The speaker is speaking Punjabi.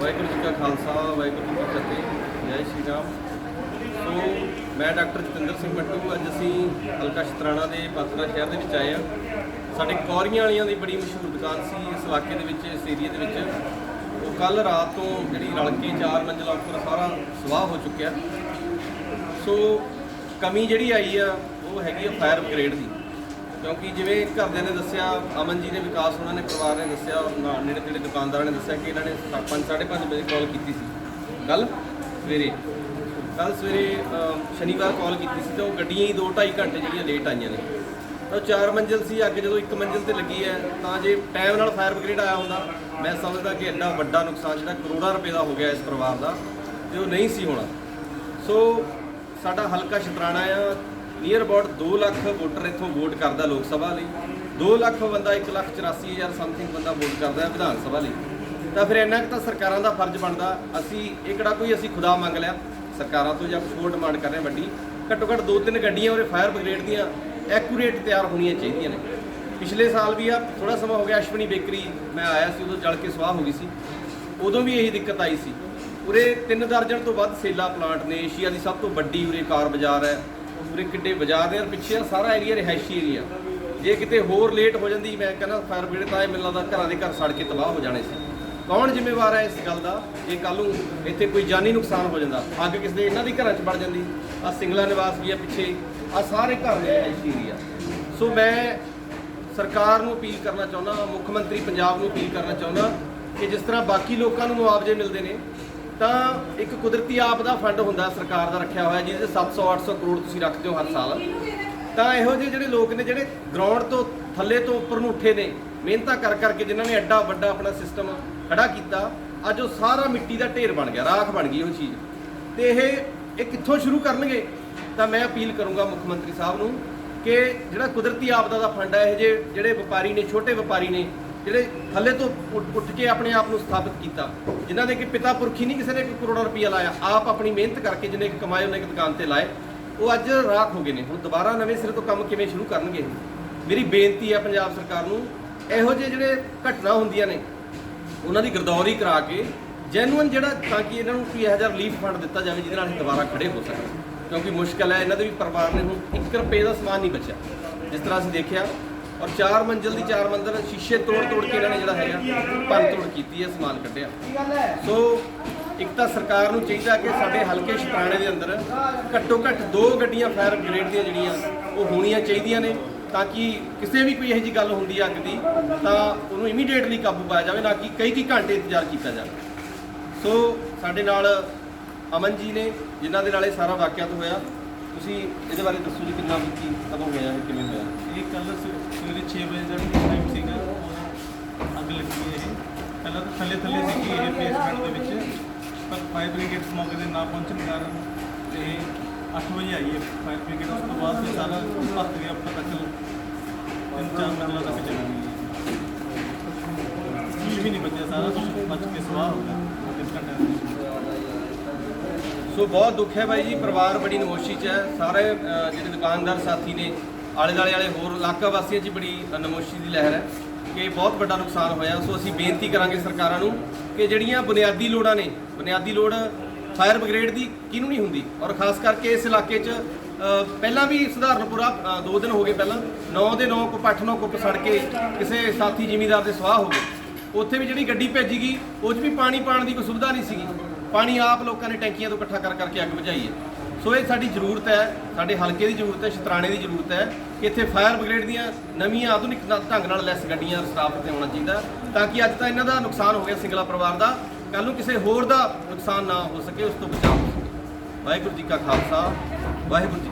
ਵਾਹਿਗੁਰੂ ਜੀ ਕਾ ਖਾਲਸਾ, ਵਾਹਿਗੁਰੂ ਜੀ ਕੀ ਫਤਿਹ, ਜੈ ਸ਼੍ਰੀ ਰਾਮ। ਸੋ, ਮੈਂ ਡਾਕਟਰ ਜਤਿੰਦਰ ਸਿੰਘ ਮੱਟੂ ਅੱਜ ਅਸੀਂ ਹਲਕਾ ਸ਼ਤਰਾਣਾ ਦੇ ਪਾਤਰਾ ਸ਼ਹਿਰ ਦੇ ਵਿੱਚ ਆਏ ਆ ਸਾਡੇ ਕੌਰੀਆਂ ਵਾਲੀਆਂ ਦੀ ਬੜੀ ਮਸ਼ਹੂਰ ਦੁਕਾਨ ਸੀ ਇਸ ਇਲਾਕੇ ਦੇ ਵਿੱਚ, ਇਸ ਏਰੀਆ ਦੇ ਵਿੱਚ। ਉਹ ਕੱਲ ਰਾਤ ਤੋਂ ਜਿਹੜੀ ਰਲ ਕੇ ਚਾਰ ਮੰਜ਼ਲਾ ਉੱਪਰ ਸਾਰਾ ਸਵਾਹ ਹੋ ਚੁੱਕਿਆ। ਸੋ, ਕਮੀ ਜਿਹੜੀ ਆਈ ਆ, ਉਹ ਹੈਗੀ ਆ ਫਾਇਰ ਬ੍ਰਿਗੇਡ ਦੀ। ਕਿਉਂਕਿ ਜਿਵੇਂ ਘਰਦਿਆਂ ਨੇ ਦੱਸਿਆ, ਅਮਨ ਜੀ ਨੇ ਵਿਕਾਸ ਉਹਨਾਂ ਨੇ, ਪਰਿਵਾਰ ਨੇ ਦੱਸਿਆ ਔਰ ਨਾਲ ਨੇੜੇ ਤੇੜੇ ਦੁਕਾਨਦਾਰਾਂ ਨੇ ਦੱਸਿਆ ਕਿ ਇਹਨਾਂ ਨੇ 5 5:30 ਵਜੇ ਕਾਲ ਕੀਤੀ ਸੀ। ਕੱਲ ਸਵੇਰੇ ਕੱਲ ਸਵੇਰੇ ਸ਼ਨੀਵਾਰ ਕਾਲ ਕੀਤੀ ਸੀ ਤਾਂ ਉਹ ਗੱਡੀਆਂ ਹੀ 2 2.5 ਘੰਟੇ ਜਿਹੜੀਆਂ ਲੇਟ ਆਈਆਂ ਨੇ। ਤਾਂ ਉਹ ਚਾਰ ਮੰਜ਼ਿਲ ਸੀ, ਅੱਗ ਜਦੋਂ ਇੱਕ ਮੰਜ਼ਿਲ ਤੇ ਲੱਗੀ ਹੈ, ਤਾਂ ਜੇ ਟਾਈਮ ਨਾਲ ਫਾਇਰ ਬ੍ਰਿਗੇਡ ਆਇਆ ਹੁੰਦਾ, ਮੈਂ ਸਮਝਦਾ ਕਿ ਐਡਾ ਵੱਡਾ ਨੁਕਸਾਨ ਜਿਹੜਾ ਕਰੋੜਾਂ ਰੁਪਏ ਦਾ ਹੋ ਗਿਆ ਇਸ ਪਰਿਵਾਰ ਦਾ, ਤੇ ਉਹ ਨਹੀਂ ਸੀ ਹੋਣਾ। ਸੋ ਸਾਡਾ ਹਲਕਾ ਸ਼ਤਰਾਣਾ ਆ ਨੀਅਰ ਅਬਾਊਟ 2 ਲੱਖ ਵੋਟਰ ਇੱਥੋਂ ਵੋਟ ਕਰਦਾ ਲੋਕ ਸਭਾ ਲਈ। 2 ਲੱਖ ਬੰਦਾ 1 ਲੱਖ 84 ਹਜ਼ਾਰ ਸਮਥਿੰਗ ਬੰਦਾ ਵੋਟ ਕਰਦਾ ਹੈ ਵਿਧਾਨ ਸਭਾ ਲਈ। ਤਾਂ ਫਿਰ ਇੰਨਾ ਕੁ ਤਾਂ ਸਰਕਾਰਾਂ ਦਾ ਫਰਜ਼ ਬਣਦਾ। ਅਸੀਂ ਇਹ ਕਿਹੜਾ ਕੋਈ ਅਸੀਂ ਖੁਦਾ ਮੰਗ ਲਿਆ? ਸਰਕਾਰਾਂ ਤੋਂ ਜਾਂ ਕੁਛ ਹੋਰ ਡਿਮਾਂਡ ਕਰ ਰਹੇ ਹਾਂ ਵੱਡੀ। ਘੱਟੋ ਘੱਟ ਦੋ ਤਿੰਨ ਗੱਡੀਆਂ ਉਹਦੇ ਫਾਇਰ ਬ੍ਰਿਗੇਡ ਦੀਆਂ ਐਕੂਰੇਟ ਤਿਆਰ ਹੋਣੀਆਂ ਚਾਹੀਦੀਆਂ ਨੇ। ਪਿਛਲੇ ਸਾਲ ਵੀ ਆ ਥੋੜਾ ਸਮਾਂ ਹੋ ਗਿਆ ਅਸ਼ਵਨੀ ਬੇਕਰੀ, ਮੈਂ ਆਇਆ ਸੀ, ਉਦੋਂ ਜਲ ਕੇ ਸਵਾਹ ਹੋ ਗਈ ਸੀ। ਉਦੋਂ ਵੀ ਇਹੀ ਦਿੱਕਤ ਆਈ ਸੀ। ਉਰੇ ਤਿੰਨ ਦਰਜਨ ਤੋਂ ਵੱਧ ਸੇਲਾ ਪਲਾਂਟ ਨੇ, ਏਸ਼ੀਆ ਦੀ ਸਭ ਤੋਂ ਵੱਡੀ ਉਰੇ ਕਾਰ ਬਾਜ਼ਾਰ ਹੈ। ਉਰੇ ਕਿੱਡੇ ਬਾਜ਼ਾਰ ਦੇ ਔਰ ਪਿੱਛੇ ਆ, ਸਾਰਾ ਏਰੀਆ ਰਿਹਾਇਸ਼ੀ ਏਰੀਆ ਜੇ ਕਿਤੇ ਹੋਰ ਲੇਟ ਹੋ ਜਾਂਦੀ, ਮੈਂ ਕਹਿੰਦਾ ਫਾਇਰ ਬ੍ਰਿਗੇਡ ਤਾਂ ਇਹ ਮੈਨੂੰ ਲੱਗਦਾ ਘਰਾਂ ਦੇ ਘਰ ਸੜ ਕੇ ਤਬਾਹ ਹੋ ਜਾਣੇ ਸੀ। ਕੌਣ ਜ਼ਿੰਮੇਵਾਰ ਹੈ ਇਸ ਗੱਲ ਦਾ? ਜੇ ਕੱਲ ਨੂੰ ਇੱਥੇ ਕੋਈ ਜਾਨੀ ਨੁਕਸਾਨ ਹੋ ਜਾਂਦਾ, ਅੱਗ ਕਿਸੇ ਦੇ ਇਹਨਾਂ ਦੀ ਘਰਾਂ 'ਚ ਵੜ ਜਾਂਦੀ? ਆ ਸਿੰਗਲਾ ਨਿਵਾਸ ਵੀ ਆ ਪਿੱਛੇ ਆ ਸਾਰੇ ਘਰ ਰਿਹਾਇਸ਼ੀ ਏਰੀਆ ਸੋ ਮੈਂ ਸਰਕਾਰ ਨੂੰ ਅਪੀਲ ਕਰਨਾ ਚਾਹੁੰਦਾ, ਮੁੱਖ ਮੰਤਰੀ ਪੰਜਾਬ ਨੂੰ ਅਪੀਲ ਕਰਨਾ ਚਾਹੁੰਦਾ ਕਿ ਜਿਸ ਤਰ੍ਹਾਂ ਬਾਕੀ ਲੋਕਾਂ ਨੂੰ ਮੁਆਵਜ਼ੇ ਮਿਲਦੇ ਨੇ ਤਾਂ ਇੱਕ ਕੁਦਰਤੀ ਆਪਦਾ ਫੰਡ ਹੁੰਦਾ ਸਰਕਾਰ ਦਾ ਰੱਖਿਆ ਹੋਇਆ, ਜਿਹਦੇ 700 800 ਕਰੋੜ ਤੁਸੀਂ ਰੱਖਦੇ ਹੋ ਹਰ ਸਾਲ। ਤਾਂ ਇਹੋ ਜਿਹੇ ਜਿਹੜੇ ਲੋਕ ਨੇ, ਜਿਹੜੇ ਗਰਾਊਂਡ ਤੋਂ ਥੱਲੇ ਤੋਂ ਉੱਪਰ ਨੂੰ ਉੱਠੇ ਨੇ, ਮਿਹਨਤਾਂ ਕਰ ਕਰਕੇ ਜਿਨ੍ਹਾਂ ਨੇ ਐਡਾ ਵੱਡਾ ਆਪਣਾ ਸਿਸਟਮ ਖੜਾ ਕੀਤਾ, ਅੱਜ ਉਹ ਸਾਰਾ ਮਿੱਟੀ ਦਾ ਢੇਰ ਬਣ ਗਿਆ, ਰਾਖ ਬਣ ਗਈ ਉਹ ਚੀਜ਼। ਤੇ ਇਹ ਇਹ ਕਿੱਥੋਂ ਸ਼ੁਰੂ ਕਰਨਗੇ? ਤਾਂ ਮੈਂ ਅਪੀਲ ਕਰੂੰਗਾ ਮੁੱਖ ਮੰਤਰੀ ਸਾਹਿਬ ਨੂੰ ਕਿ ਜਿਹੜਾ ਕੁਦਰਤੀ ਆਪਦਾ ਦਾ ਫੰਡ ਹੈ ਇਹ ਜੇ ਜਿਹੜੇ ਵਪਾਰੀ ਨੇ, ਛੋਟੇ ਵਪਾਰੀ ਨੇ ਜਿਹੜੇ ਥੱਲੇ ਤੋਂ ਉੱਠ- ਉੱਠ ਕੇ ਆਪਣੇ ਆਪ ਨੂੰ ਸਥਾਪਿਤ ਕੀਤਾ, ਜਿਨ੍ਹਾਂ ਦੇ ਕਿ ਪਿਤਾ ਪੁਰਖੀ ਨਹੀਂ ਕਿਸੇ ਨੇ ਕੋਈ ਕਰੋੜਾਂ ਰੁਪਈਆ ਲਾਇਆ, ਆਪ ਆਪਣੀ ਮਿਹਨਤ ਕਰਕੇ ਜਿਹਨੇ ਕਿ ਕਮਾਏ, ਉਹਨੇ ਇੱਕ ਦੁਕਾਨ ਤੇ ਲਾਏ, ਉਹ ਅੱਜ ਰਾਖ ਹੋ ਗਏ ਨੇ। ਹੁਣ ਦੁਬਾਰਾ ਨਵੇਂ ਸਿਰੇ ਤੋਂ ਕੰਮ ਕਿਵੇਂ ਸ਼ੁਰੂ ਕਰਨਗੇ ਮੇਰੀ ਬੇਨਤੀ ਹੈ ਪੰਜਾਬ ਸਰਕਾਰ ਨੂੰ, ਇਹੋ ਜਿਹੇ ਜਿਹੜੇ ਘਟਨਾ ਹੁੰਦੀਆਂ ਨੇ, ਉਹਨਾਂ ਦੀ ਗਰਦੌਰੀ ਕਰਾ ਕੇ ਜੈਨੂਅਨ ਜਿਹੜਾ ਤਾਂ ਕਿ ਇਹਨਾਂ ਨੂੰ ਕੋਈ ਇਹੋ ਜਿਹਾ ਰਿਲੀਫ ਫੰਡ ਦਿੱਤਾ ਜਾਵੇ, ਜਿਹਦੇ ਨਾਲ ਇਹ ਦੁਬਾਰਾ ਖੜੇ ਹੋ ਸਕਣ। ਕਿਉਂਕਿ ਮੁਸ਼ਕਲ ਹੈ, ਇਹਨਾਂ ਦੇ ਵੀ ਪਰਿਵਾਰ ਨੇ ਹੁਣ 1 ਰੁਪਏ ਦਾ ਸਮਾਨ ਨਹੀਂ ਬਚਿਆ। ਜਿਸ ਤਰ੍ਹਾਂ ਅਸੀਂ ਦੇਖਿਆ ਔਰ ਚਾਰ ਮੰਜ਼ਿਲ ਦੀ ਚਾਰ ਮੰਜ਼ਿਲ ਸ਼ੀਸ਼ੇ ਤੋੜ ਤੋੜ ਕੇ ਇਹਨਾਂ ਨੇ ਜਿਹੜਾ ਹੈਗਾ ਭੰਨ ਤੋੜ ਕੀਤੀ ਹੈ, ਸਮਾਨ ਕੱਢਿਆ। ਸੋ ਇੱਕ ਤਾਂ ਸਰਕਾਰ ਨੂੰ ਚਾਹੀਦਾ ਕਿ ਸਾਡੇ ਹਲਕੇ ਸ਼ਤਰਾਣੇ ਦੇ ਅੰਦਰ ਘੱਟੋ ਘੱਟ ਦੋ ਗੱਡੀਆਂ ਫਾਇਰ ਬ੍ਰਿਗੇਡ ਦੀਆਂ ਜਿਹੜੀਆਂ ਉਹ ਹੋਣੀਆਂ ਚਾਹੀਦੀਆਂ ਨੇ, ਤਾਂ ਕਿ ਕਿਸੇ ਵੀ ਕੋਈ ਇਹੋ ਜਿਹੀ ਗੱਲ ਹੁੰਦੀ ਹੈ ਅੱਗ ਦੀ, ਤਾਂ ਉਹਨੂੰ ਇਮੀਡੀਏਟਲੀ ਕਾਬੂ ਪਾਇਆ ਜਾਵੇ, ਨਾ ਕਿ ਕਈ ਕਈ ਘੰਟੇ ਇੰਤਜ਼ਾਰ ਕੀਤਾ ਜਾਵੇ। ਸੋ ਸਾਡੇ ਨਾਲ ਅਮਨ ਜੀ ਨੇ, ਜਿਨ੍ਹਾਂ ਦੇ ਨਾਲ ਇਹ ਸਾਰਾ ਵਾਕਿਆ ਤੋਂ ਹੋਇਆ। ਤੁਸੀਂ ਇਹਦੇ ਬਾਰੇ ਦੱਸੋ ਜੀ ਕਿੰਨਾ ਕੀ ਕਦੋਂ ਹੋਇਆ, ਇਹ ਕਿਵੇਂ ਹੋਇਆ? ਇਹ ਕੱਲ ਸਵੇਰੇ 6 ਵਜੇ ਦਾ ਟਾਈਮ ਸੀਗਾ। ਉਦੋਂ ਅੱਗ ਲੱਗੀ ਇਹ ਪਹਿਲਾਂ ਤਾਂ ਥੱਲੇ ਥੱਲੇ ਸੀਗੀ ਇਹ ਬੇਸਮੈਂਟ ਦੇ ਵਿੱਚ, ਪਰ ਫਾਇਰ ਬ੍ਰਿਗੇਡ ਮੌਕੇ ਤੇ ਨਾ ਪਹੁੰਚਣ ਕਾਰਨ ਤੇ 8 ਵਜੇ ਆਈ ਹੈ। ਫਾਇਰ ਬ੍ਰਿਗੇਡ ਉਸ ਤੋਂ ਬਾਅਦ ਤੇ ਸਾਰਾ ਭੱਤ ਗਿਆ ਆਪਣਾ ਤੱਕ ਤਿੰਨ ਚਾਰ ਮੰਜ਼ਲਾਂ ਤੱਕ ਚਲੀ ਗਈ ਕੁਝ ਵੀ ਨਹੀਂ ਬਚਿਆ, ਸਾਰਾ ਕੁਝ ਬਚ ਕੇ ਸਵਾਹ ਹੋ ਗਿਆ। ਇਸ ਘੰਟੇ ਸੋ ਬਹੁਤ ਦੁੱਖ ਹੈ ਬਾਈ ਜੀ, ਪਰਿਵਾਰ ਬੜੀ ਨਮੋਸ਼ੀ ਚ ਹੈ। ਸਾਰੇ ਜਿਹੜੇ ਦੁਕਾਨਦਾਰ ਸਾਥੀ ਨੇ ਆਲੇ ਦੁਆਲੇ ਵਾਲੇ ਹੋਰ ਇਲਾਕਾ ਵਾਸੀਆਂ 'ਚ ਬੜੀ ਨਮੋਸ਼ੀ ਦੀ ਲਹਿਰ ਹੈ ਕਿ ਬਹੁਤ ਵੱਡਾ ਨੁਕਸਾਨ ਹੋਇਆ। ਸੋ ਅਸੀਂ ਬੇਨਤੀ ਕਰਾਂਗੇ ਸਰਕਾਰਾਂ ਨੂੰ ਕਿ ਜਿਹੜੀਆਂ ਬੁਨਿਆਦੀ ਲੋੜਾਂ ਨੇ ਬੁਨਿਆਦੀ ਲੋੜ ਫਾਇਰ ਬ੍ਰਿਗੇਡ ਦੀ ਕਿਹਨੂੰ ਨਹੀਂ ਹੁੰਦੀ? ਔਰ ਖਾਸ ਕਰਕੇ ਇਸ ਇਲਾਕੇ 'ਚ ਪਹਿਲਾਂ ਵੀ ਸਧਾਰਨਪੁਰਾ ਅ, ਦੋ ਦਿਨ ਹੋ ਗਏ ਪਹਿਲਾਂ 9 ਦੇ 9 ਕੁ ਪੱਠ ਨੌ ਕੁੱਪ ਸੜ ਕੇ ਕਿਸੇ ਸਾਥੀ ਜ਼ਿਮੀਦਾਰ ਦੇ ਸਵਾਹ ਹੋ ਗਏ। ਉੱਥੇ ਵੀ ਜਿਹੜੀ ਗੱਡੀ ਭੇਜੀ ਗਈ ਉਹ 'ਚ ਵੀ ਪਾਣੀ ਪਾਣ ਦੀ ਕੋਈ ਸੁਵਿਧਾ ਨਹੀਂ ਸੀਗੀ। ਪਾਣੀ ਆਪ ਲੋਕਾਂ ਨੇ ਟੈਂਕੀਆਂ ਤੋਂ ਇਕੱਠਾ ਕਰ ਕਰਕੇ ਅੱਗ ਬੁਝਾਈ ਹੈ। ਸੋ ਇਹ ਸਾਡੀ ਜ਼ਰੂਰਤ ਹੈ, ਸਾਡੇ ਹਲਕੇ ਦੀ ਜ਼ਰੂਰਤ ਹੈ, ਸ਼ਤਰਾਣੇ ਦੀ ਜ਼ਰੂਰਤ ਹੈ ਕਿ ਇੱਥੇ ਫਾਇਰ ਬ੍ਰਿਗੇਡ ਦੀਆਂ ਨਵੀਆਂ ਆਧੁਨਿਕ ਢੰਗ ਨਾਲ ਲੈਸ ਗੱਡੀਆਂ ਸਟਾਫ ਇੱਥੇ ਹੋਣਾ ਚਾਹੀਦਾ ਤਾਂ ਕਿ ਅੱਜ ਤਾਂ ਇਹਨਾਂ ਦਾ ਨੁਕਸਾਨ ਹੋ ਗਿਆ ਸਿੰਗਲਾ ਪਰਿਵਾਰ ਦਾ ਕੱਲ ਨੂੰ ਕਿਸੇ ਹੋਰ ਦਾ ਨੁਕਸਾਨ ਨਾ ਹੋ ਸਕੇ, ਉਸ ਤੋਂ ਬਚਾਅ ਹੋ ਸਕੇ। ਵਾਹਿਗੁਰੂ ਜੀ ਕਾ ਖਾਲਸਾ, ਵਾਹਿਗੁਰੂ ਜੀ